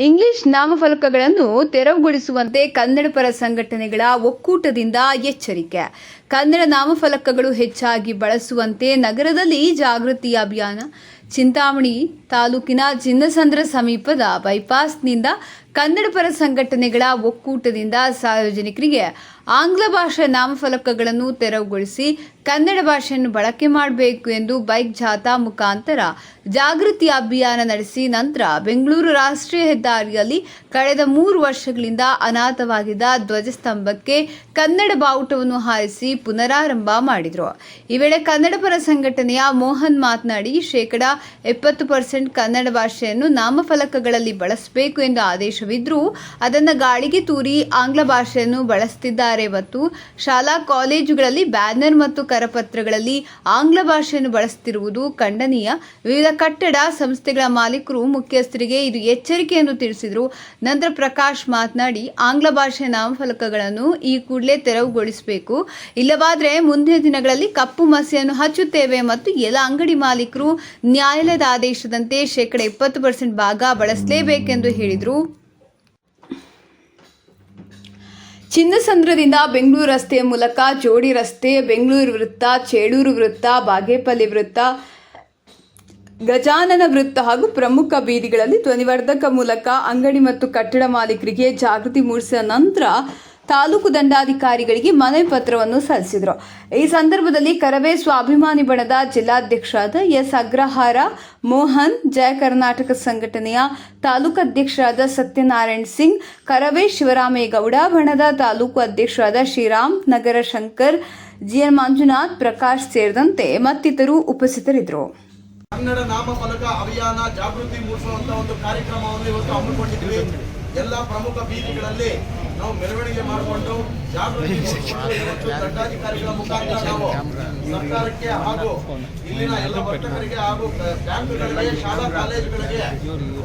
English ನಾಮಫಲಕಗಳನ್ನು ತೆರವುಗೊಳಿಸುವಂತೆ ಕನ್ನಡ ಪರ ಸಂಘಟನೆಗಳ ಒಕ್ಕೂಟದಿಂದ ಎಚ್ಚರಿಕೆ. ಕನ್ನಡ ನಾಮಫಲಕಗಳು ಹೆಚ್ಚಾಗಿ ಬಳಸುವಂತೆ ನಗರದಲ್ಲಿ ಜಾಗೃತಿ ಅಭಿಯಾನ. ಚಿಂತಾಮಣಿ ತಾಲೂಕಿನ ಚಿನ್ನಸಂದ್ರ ಸಮೀಪದ ಬೈಪಾಸ್ನಿಂದ ಕನ್ನಡ ಪರ ಸಂಘಟನೆಗಳ ಒಕ್ಕೂಟದಿಂದ ಸಾರ್ವಜನಿಕರಿಗೆ ಆಂಗ್ಲ ಭಾಷೆ ನಾಮಫಲಕಗಳನ್ನು ತೆರವುಗೊಳಿಸಿ ಕನ್ನಡ ಭಾಷೆಯನ್ನು ಬಳಕೆ ಮಾಡಬೇಕು ಎಂದು ಬೈಕ್ ಜಾಥಾ ಮುಖಾಂತರ ಜಾಗೃತಿ ಅಭಿಯಾನ ನಡೆಸಿ ನಂತರ ಬೆಂಗಳೂರು ರಾಷ್ಟ್ರೀಯ ಹೆದ್ದಾರಿಯಲ್ಲಿ ಕಳೆದ ಮೂರು ವರ್ಷಗಳಿಂದ ಅನಾಥವಾಗಿದ್ದ ಧ್ವಜಸ್ತಂಭಕ್ಕೆ ಕನ್ನಡ ಬಾವುಟವನ್ನು ಹಾರಿಸಿ ಪುನರಾರಂಭ ಮಾಡಿದರು. ಈ ವೇಳೆ ಕನ್ನಡ ಪರ ಸಂಘಟನೆಯ ಮೋಹನ್ ಮಾತನಾಡಿ, ಶೇಕಡ ಎಪ್ಪತ್ತು ಪರ್ಸೆಂಟ್ ಕನ್ನಡ ಭಾಷೆಯನ್ನು ನಾಮಫಲಕಗಳಲ್ಲಿ ಬಳಸಬೇಕು ಎಂದು ಆದೇಶವಿದ್ದರೂ ಅದನ್ನು ಗಾಳಿಗೆ ತೂರಿ ಆಂಗ್ಲ ಭಾಷೆಯನ್ನು ಬಳಸುತ್ತಿದ್ದಾರೆ ಮತ್ತು ಶಾಲಾ ಕಾಲೇಜುಗಳಲ್ಲಿ ಬ್ಯಾನರ್ ಮತ್ತು ಕರಪತ್ರಗಳಲ್ಲಿ ಆಂಗ್ಲ ಭಾಷೆಯನ್ನು ಬಳಸುತ್ತಿರುವುದು ಖಂಡನೀಯ. ವಿವಿಧ ಕಟ್ಟಡ ಸಂಸ್ಥೆಗಳ ಮಾಲೀಕರು, ಮುಖ್ಯಸ್ಥರಿಗೆ ಇದು ಎಚ್ಚರಿಕೆಯನ್ನು ತಿಳಿಸಿದರು. ನಂತರ ಪ್ರಕಾಶ್ ಮಾತನಾಡಿ, ಆಂಗ್ಲ ಭಾಷೆ ನಾಮಫಲಕಗಳನ್ನು ಈ ಕೂಡಲೇ ತೆರವುಗೊಳಿಸಬೇಕು. ಇಲ್ಲವಾದರೆ ಮುಂದಿನ ದಿನಗಳಲ್ಲಿ ಕಪ್ಪು ಮಸಿಯನ್ನು ಹಚ್ಚುತ್ತೇವೆ ಮತ್ತು ಎಲ್ಲ ಅಂಗಡಿ ಮಾಲೀಕರು ನ್ಯಾಯಾಲಯದ ಆದೇಶದಂತೆ ಶೇಕಡ ಇಪ್ಪತ್ತು ಪರ್ಸೆಂಟ್ ಭಾಗ ಬಳಸಲೇಬೇಕೆಂದು ಹೇಳಿದರು. ಚಿನ್ನಸಂದ್ರದಿಂದ ಬೆಂಗಳೂರು ರಸ್ತೆಯ ಮೂಲಕ ಜೋಡಿ ರಸ್ತೆ, ಬೆಂಗಳೂರು ವೃತ್ತ, ಚೇಳೂರು ವೃತ್ತ, ಬಾಗೇಪಲ್ಲಿ ವೃತ್ತ, ಗಜಾನನ ವೃತ್ತ ಹಾಗೂ ಪ್ರಮುಖ ಬೀದಿಗಳಲ್ಲಿ ಧ್ವನಿವರ್ಧಕ ಮೂಲಕ ಅಂಗಡಿ ಮತ್ತು ಕಟ್ಟಡ ಮಾಲೀಕರಿಗೆ ಜಾಗೃತಿ ಮೂಡಿಸಿದ ನಂತರ ತಾಲೂಕು ದಂಡಾಧಿಕಾರಿಗಳಿಗೆ ಮನವಿ ಪತ್ರವನ್ನು ಸಲ್ಲಿಸಿದರು. ಈ ಸಂದರ್ಭದಲ್ಲಿ ಕರವೇ ಸ್ವಾಭಿಮಾನಿ ಬಣದ ಜಿಲ್ಲಾಧ್ಯಕ್ಷರಾದ ಎಸ್. ಅಗ್ರಹಾರ, ಮೋಹನ್, ಜಯ ಕರ್ನಾಟಕ ಸಂಘಟನೆಯ ತಾಲೂಕು ಅಧ್ಯಕ್ಷರಾದ ಸತ್ಯನಾರಾಯಣ್ ಸಿಂಗ್, ಕರವೇ ಶಿವರಾಮೇಗೌಡ, ಬಣದ ತಾಲೂಕು ಅಧ್ಯಕ್ಷರಾದ ಶ್ರೀರಾಮ್, ನಗರ ಶಂಕರ್, ಜಿಎನ್ ಮಂಜುನಾಥ್, ಪ್ರಕಾಶ್ ಸೇರಿದಂತೆ ಮತ್ತಿತರರು ಉಪಸ್ಥಿತರಿದ್ದರು. ಕನ್ನಡ ನಾಮಫಲಕ ಅಭಿಯಾನ ಜಾಗೃತಿ ಮೂಡಿಸುವಂತಹ ಒಂದು ಕಾರ್ಯಕ್ರಮವನ್ನು ಇವತ್ತು ಹಮ್ಮಿಕೊಂಡಿದ್ವಿ ಎಲ್ಲ ಪ್ರಮುಖ ಬೀದಿಗಳಲ್ಲಿ ನಾವು ಮೆರವಣಿಗೆ ಮಾಡಿಕೊಂಡು ಜಾಗೃತಿ ದಂಡಾಧಿಕಾರಿಗಳ ಮುಖಾಂತರ ನಾವು ಸರ್ಕಾರಕ್ಕೆ ಹಾಗೂ ಇಲ್ಲಿನ ಎಲ್ಲ ವರ್ತಕರಿಗೆ ಹಾಗೂ ಬ್ಯಾಂಕ್ಗಳಿಗೆ, ಶಾಲಾ ಕಾಲೇಜುಗಳಿಗೆ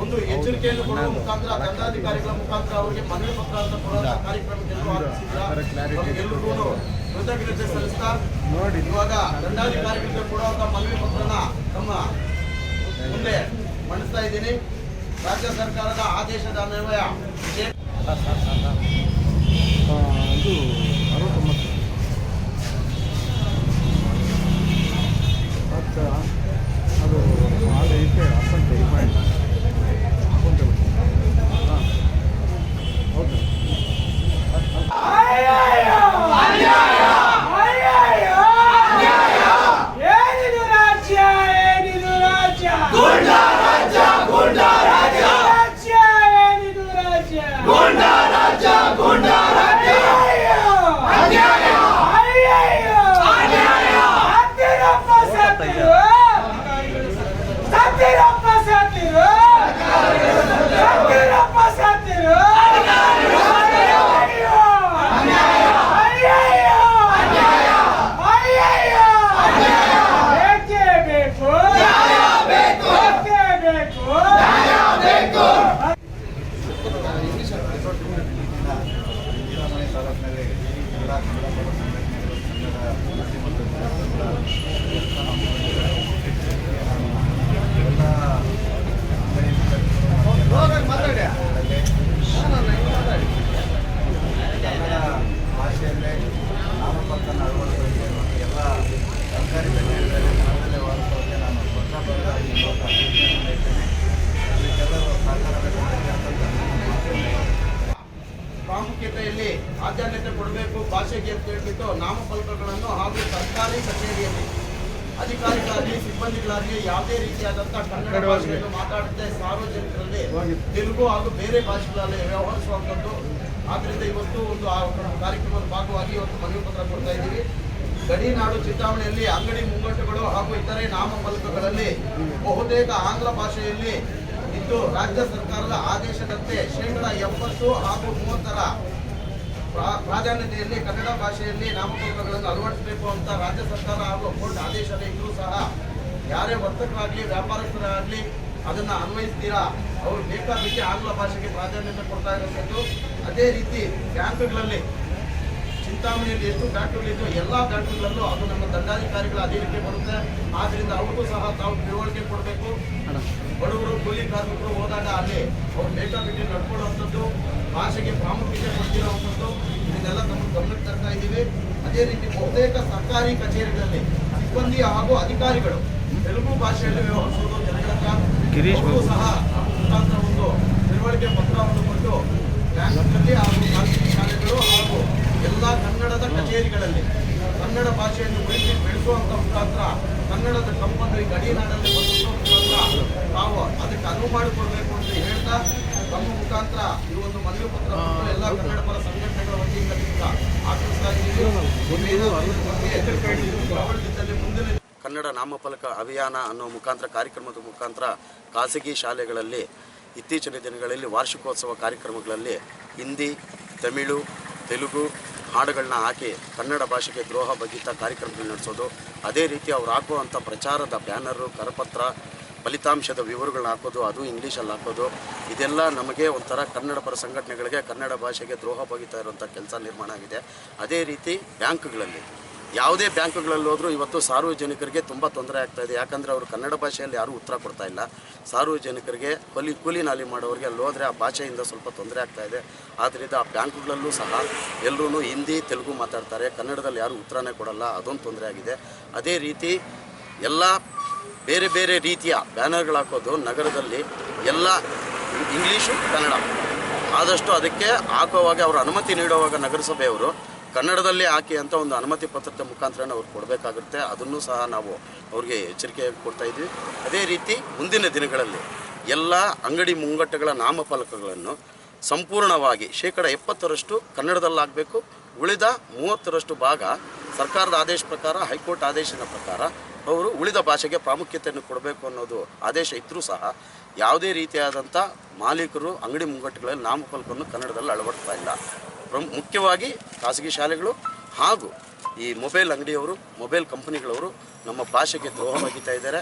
ಒಂದು ಎಚ್ಚರಿಕೆಯನ್ನು ಕೊಡುವ ಮುಖಾಂತರ, ದಂಡಾಧಿಕಾರಿಗಳ ಮುಖಾಂತರ ಅವರಿಗೆ ಮನವಿ ಪತ್ರ ಅಂತ ಕಾರ್ಯಕ್ರಮಗಳನ್ನು ಕಾರ್ಯಕ್ರಮಕ್ಕೆ ಕೃತಜ್ಞತೆ ಸಲ್ಲಿಸ್ತಾ ನೋಡಿ ಇವಾಗ ದಂಡಾಧಿಕಾರಿಗಳಿಗೆ ಕೊಡುವಂತಹ ಮನವಿ ಪತ್ರನ ತಮ್ಮ ಮುಂದೆ ಮಂಡಿಸ್ತಾ ಇದ್ದೀನಿ. ರಾಜ್ಯ ಸರ್ಕಾರದ ಆದೇಶದ ಅನ್ವಯ. ಇದು ಅರವತ್ತೊಂಬತ್ತು ಮತ್ತು ಅದು ಅದು ಆದ್ಯತೆ ಕೊಡಬೇಕು ಭಾಷೆಗೆ ಅಂತ ಹೇಳ್ಬಿಟ್ಟು ನಾಮಫಲಕಗಳನ್ನು ಹಾಗೂ ಸರ್ಕಾರಿ ಕಚೇರಿಯಲ್ಲಿ ಅಧಿಕಾರಿಗಳಾಗಲಿ ಸಿಬ್ಬಂದಿಗಳಾಗಲಿ ಯಾವುದೇ ರೀತಿಯಾದಂತಹ ಕನ್ನಡ ಭಾಷೆಯನ್ನು ಮಾತಾಡದೆ ಸಾರ್ವಜನಿಕರಲ್ಲಿ ತೆಲುಗು ಹಾಗೂ ಬೇರೆ ಭಾಷೆಗಳಲ್ಲಿ ವ್ಯವಹರಿಸುವಂಥದ್ದು. ಆದ್ದರಿಂದ ಇವತ್ತು ಒಂದು ಆ ಕಾರ್ಯಕ್ರಮದ ಭಾಗವಾಗಿ ಇವತ್ತು ಮನವಿ ಪತ್ರ ಕೊಡ್ತಾ ಇದ್ದೀವಿ. ಗಡಿನಾಡು ಚಿಂತಾಮಣಿಯಲ್ಲಿ ಅಂಗಡಿ ಮುಂಗಟ್ಟುಗಳು ಹಾಗೂ ಇತರೆ ನಾಮಫಲಕಗಳಲ್ಲಿ ಬಹುತೇಕ ಆಂಗ್ಲ ಭಾಷೆಯಲ್ಲಿ ಇದ್ದು ರಾಜ್ಯ ಸರ್ಕಾರದ ಆದೇಶದಂತೆ ಶೇಕಡಾ ಎಪ್ಪತ್ತು ಹಾಗೂ ಮೂವತ್ತರ ಪ್ರಾಧಾನ್ಯತೆಯಲ್ಲಿ ಕನ್ನಡ ಭಾಷೆಯಲ್ಲಿ ನಾಮಪತ್ರಗಳನ್ನು ಅಳವಡಿಸಬೇಕು ಅಂತ ರಾಜ್ಯ ಸರ್ಕಾರ ಹಾಗೂ ಕೋರ್ಟ್ ಆದೇಶ ಇದ್ರೂ ಸಹ ಯಾರೇ ವರ್ತಕರಾಗ್ಲಿ, ವ್ಯಾಪಾರಸ್ಥರಾಗಲಿ ಅದನ್ನ ಅನ್ವಯಿಸ್ತೀರಾ? ಅವರು ಬೇಕಾಬಿಟ್ಟಿ ಆಂಗ್ಲ ಭಾಷೆಗೆ ಪ್ರಾಧಾನ್ಯತೆ ಕೊಡ್ತಾ ಇರುವಂಥದ್ದು ಅದೇ ರೀತಿ ಬ್ಯಾಂಕ್ಗಳಲ್ಲಿ ಚಿಂತಾಮಣಿಯಲ್ಲಿ ಎಷ್ಟು ಫ್ಯಾಕ್ಟ್ರಿಗಳಿದ್ದು ಎಲ್ಲ ಫ್ಯಾಕ್ಟ್ರಿಗಳಲ್ಲೂ ಅದು ನಮ್ಮ ದಂಡಾಧಿಕಾರಿಗಳ ಅಧೀನಕ್ಕೆ ಬರುತ್ತೆ. ಆದ್ದರಿಂದ ಅವ್ರಿಗೂ ಸಹ ತಾವು ತಿಳುವಳಿಕೆ ಕೊಡಬೇಕು. ಬಡವರು ಕೂಲಿ ಕಾರ್ಮಿಕರು ಹೋದಾಗ ಅಲ್ಲಿ ಅವ್ರು ಬೇಕಾಬಿಟ್ಟಿ ನಡ್ಕೊಳ್ಳುವಂಥದ್ದು ಭಾಷೆಗೆ ಪ್ರಾಮುಖ್ಯತೆ ಕೊಡ್ತಿರೋವಂಥದ್ದು ಇದನ್ನೆಲ್ಲ ನಮ್ಮ ಗಮನಕ್ಕೆ ತರ್ತಾ ಇದ್ದೀವಿ. ಅದೇ ರೀತಿ ಬಹುತೇಕ ಸರ್ಕಾರಿ ಕಚೇರಿಗಳಲ್ಲಿ ಸಿಬ್ಬಂದಿ ಹಾಗೂ ಅಧಿಕಾರಿಗಳು ತೆಲುಗು ಭಾಷೆಯಲ್ಲಿ ವ್ಯವಹರಿಸೋದು ಜನಗಳ ಸಹ ಮುಖಾಂತರ ಒಂದು ತಿಳುವಳಿಕೆ ಪತ್ರವನ್ನು ಕೊಟ್ಟು ಬ್ಯಾಂಕ್ನಲ್ಲಿ ಹಾಗೂ ಖಾಸಗಿ ಶಾಲೆಗಳು ಹಾಗೂ ಎಲ್ಲ ಕನ್ನಡದ ಕಚೇರಿಗಳಲ್ಲಿ ಕನ್ನಡ ಭಾಷೆಯನ್ನು ಉಳಿಸಿ ಬೆಳೆಸುವಂತ ಮುಖಾಂತರ ಕನ್ನಡದ ಕಂಪನ್ನು ಈ ಗಡಿನಾಡಲ್ಲಿ ಬದುಕುವ ಮುಖಾಂತರ ನಾವು ಅದಕ್ಕೆ ಅನುವು ಮಾಡಿಕೊಡ್ಬೇಕು ಅಂತ ಹೇಳ್ತಾ ತಮ್ಮ ಮುಖಾಂತರ ಈ ಒಂದು ಮನವಿ ಪತ್ರ ಎಲ್ಲ ಕನ್ನಡ ಪರ ಸಂಘಟನೆಗಳ ವತಿಯಿಂದ ಇದ್ದೀವಿ ಪ್ರವೃತ್ತಿಯಲ್ಲಿ ಮುಂದಿನ ಕನ್ನಡ ನಾಮಫಲಕ ಅಭಿಯಾನ ಅನ್ನೋ ಮುಖಾಂತರ ಕಾರ್ಯಕ್ರಮದ ಮುಖಾಂತರ ಖಾಸಗಿ ಶಾಲೆಗಳಲ್ಲಿ ಇತ್ತೀಚಿನ ದಿನಗಳಲ್ಲಿ ವಾರ್ಷಿಕೋತ್ಸವ ಕಾರ್ಯಕ್ರಮಗಳಲ್ಲಿ ಹಿಂದಿ ತಮಿಳು ತೆಲುಗು ಹಾಡುಗಳನ್ನ ಹಾಕಿ ಕನ್ನಡ ಭಾಷೆಗೆ ದ್ರೋಹ ಬಗೆತ ಕಾರ್ಯಕ್ರಮಗಳು ನಡೆಸೋದು, ಅದೇ ರೀತಿ ಅವ್ರು ಹಾಕುವಂಥ ಪ್ರಚಾರದ ಬ್ಯಾನರು, ಕರಪತ್ರ, ಫಲಿತಾಂಶದ ವಿವರಗಳನ್ನ ಹಾಕೋದು, ಅದು ಇಂಗ್ಲೀಷಲ್ಲಿ ಹಾಕೋದು, ಇದೆಲ್ಲ ನಮಗೆ ಒಂಥರ ಕನ್ನಡ ಪರ ಸಂಘಟನೆಗಳಿಗೆ ಕನ್ನಡ ಭಾಷೆಗೆ ದ್ರೋಹ ಬಗೆತಾ ಇರುವಂಥ ಕೆಲಸ ನಿರ್ಮಾಣ ಆಗಿದೆ. ಅದೇ ರೀತಿ ಬ್ಯಾಂಕ್ಗಳಲ್ಲಿ ಯಾವುದೇ ಬ್ಯಾಂಕ್ಗಳಲ್ಲಿ ಹೋದರೂ ಇವತ್ತು ಸಾರ್ವಜನಿಕರಿಗೆ ತುಂಬ ತೊಂದರೆ ಆಗ್ತಾ ಇದೆ. ಯಾಕಂದರೆ ಅವರು ಕನ್ನಡ ಭಾಷೆಯಲ್ಲಿ ಯಾರೂ ಉತ್ತರ ಕೊಡ್ತಾ ಇಲ್ಲ. ಸಾರ್ವಜನಿಕರಿಗೆ ಕೂಲಿ ಕೂಲಿ ನಾಲಿ ಮಾಡೋರಿಗೆ ಅಲ್ಲಿ ಹೋದರೆ ಆ ಭಾಷೆಯಿಂದ ಸ್ವಲ್ಪ ತೊಂದರೆ ಆಗ್ತಾ ಇದೆ. ಆದ್ದರಿಂದ ಆ ಬ್ಯಾಂಕ್ಗಳಲ್ಲೂ ಸಹ ಎಲ್ಲರೂ ಹಿಂದಿ, ತೆಲುಗು ಮಾತಾಡ್ತಾರೆ. ಕನ್ನಡದಲ್ಲಿ ಯಾರೂ ಉತ್ತರನೇ ಕೊಡಲ್ಲ. ಅದೊಂದು ತೊಂದರೆ ಆಗಿದೆ. ಅದೇ ರೀತಿ ಎಲ್ಲ ಬೇರೆ ಬೇರೆ ರೀತಿಯ ಬ್ಯಾನರ್ಗಳು ಹಾಕೋದು ನಗರದಲ್ಲಿ ಎಲ್ಲ ಇಂಗ್ಲೀಷು ಕನ್ನಡ. ಆದಷ್ಟು ಅದಕ್ಕೆ ಹಾಕೋವಾಗ ಅವರು ಅನುಮತಿ ನೀಡುವಾಗ ನಗರಸಭೆಯವರು ಕನ್ನಡದಲ್ಲಿ ಹಾಕಿ ಅಂತ ಒಂದು ಅನುಮತಿ ಪತ್ರದ ಮುಖಾಂತರ ಅವ್ರು ಕೊಡಬೇಕಾಗುತ್ತೆ. ಅದನ್ನು ಸಹ ನಾವು ಅವ್ರಿಗೆ ಎಚ್ಚರಿಕೆ ಕೊಡ್ತಾ ಇದ್ವಿ. ಅದೇ ರೀತಿ ಮುಂದಿನ ದಿನಗಳಲ್ಲಿ ಎಲ್ಲ ಅಂಗಡಿ ಮುಂಗಟ್ಟುಗಳ ನಾಮಫಲಕಗಳನ್ನು ಸಂಪೂರ್ಣವಾಗಿ ಶೇಕಡ ಎಪ್ಪತ್ತರಷ್ಟು ಕನ್ನಡದಲ್ಲಾಗಬೇಕು. ಉಳಿದ ಮೂವತ್ತರಷ್ಟು ಭಾಗ ಸರ್ಕಾರದ ಆದೇಶ ಪ್ರಕಾರ, ಹೈಕೋರ್ಟ್ ಆದೇಶದ ಪ್ರಕಾರ ಅವರು ಉಳಿದ ಭಾಷೆಗೆ ಪ್ರಾಮುಖ್ಯತೆಯನ್ನು ಕೊಡಬೇಕು ಅನ್ನೋದು ಆದೇಶ ಇದ್ದರೂ ಸಹ ಯಾವುದೇ ರೀತಿಯಾದಂಥ ಮಾಲೀಕರು ಅಂಗಡಿ ಮುಂಗಟ್ಟುಗಳಲ್ಲಿ ನಾಮಫಲಕವನ್ನು ಕನ್ನಡದಲ್ಲಿ ಅಳವಡಿಸ್ತಾ ಇಲ್ಲ. ಮುಖ್ಯವಾಗಿ ಖಾಸಗಿ ಶಾಲೆಗಳು ಹಾಗೂ ಈ ಮೊಬೈಲ್ ಅಂಗಡಿಯವರು ಮೊಬೈಲ್ ಕಂಪನಿಗಳವರು ನಮ್ಮ ಭಾಷೆಗೆ ದ್ರೋಹ ಬಗೆತಾ ಇದ್ದಾರೆ.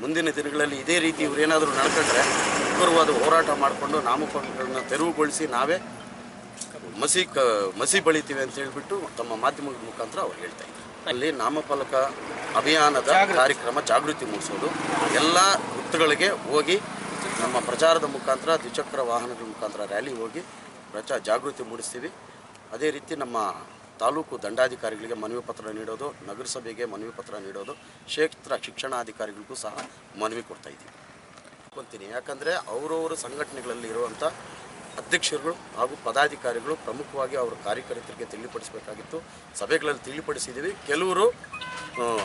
ಮುಂದಿನ ದಿನಗಳಲ್ಲಿ ಇದೇ ರೀತಿ ಇವರೇನಾದರೂ ನಡ್ಕೊಂಡ್ರೆ ಉಗ್ರವಾದ ಹೋರಾಟ ಮಾಡಿಕೊಂಡು ನಾಮಪತ್ರಗಳನ್ನು ತೆರವುಗೊಳಿಸಿ ನಾವೇ ಮಸಿ ಕ ಮಸಿ ಬಳಿತೀವಿ ಅಂತ ಹೇಳಿಬಿಟ್ಟು ತಮ್ಮ ಮಾಧ್ಯಮಗಳ ಮುಖಾಂತರ ಅವ್ರು ಹೇಳ್ತಾ ಇದ್ದಾರೆ. ಅಲ್ಲಿ ನಾಮಫಲಕ ಅಭಿಯಾನದ ಕಾರ್ಯಕ್ರಮ ಜಾಗೃತಿ ಮೂಡಿಸೋದು. ಎಲ್ಲ ವೃತ್ತಗಳಿಗೆ ಹೋಗಿ ನಮ್ಮ ಪ್ರಚಾರದ ಮುಖಾಂತರ ದ್ವಿಚಕ್ರ ವಾಹನಗಳ ಮುಖಾಂತರ ರ್ಯಾಲಿ ಹೋಗಿ ಪ್ರಚಾರ ಜಾಗೃತಿ ಮೂಡಿಸ್ತೀವಿ. ಅದೇ ರೀತಿ ನಮ್ಮ ತಾಲೂಕು ದಂಡಾಧಿಕಾರಿಗಳಿಗೆ ಮನವಿ ಪತ್ರ ನೀಡೋದು, ನಗರಸಭೆಗೆ ಮನವಿ ಪತ್ರ ನೀಡೋದು, ಕ್ಷೇತ್ರ ಶಿಕ್ಷಣಾಧಿಕಾರಿಗಳಿಗೂ ಸಹ ಮನವಿ ಕೊಡ್ತಾ ಇದ್ದೀವಿ. ಅಂತೀನಿ ಯಾಕಂದರೆ ಅವರವರ ಸಂಘಟನೆಗಳಲ್ಲಿ ಇರುವಂಥ ಅಧ್ಯಕ್ಷರುಗಳು ಹಾಗೂ ಪದಾಧಿಕಾರಿಗಳು ಪ್ರಮುಖವಾಗಿ ಅವರ ಕಾರ್ಯಕರ್ತರಿಗೆ ತಿಳಿಪಡಿಸಬೇಕಾಗಿತ್ತು. ಸಭೆಗಳಲ್ಲಿ ತಿಳಿಪಡಿಸಿದ್ದೀವಿ. ಕೆಲವರು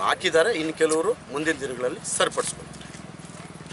ಹಾಕಿದ್ದಾರೆ. ಇನ್ನು ಕೆಲವರು ಮುಂದಿನ ದಿನಗಳಲ್ಲಿ ಸರಿಪಡಿಸ್ಬೇಕು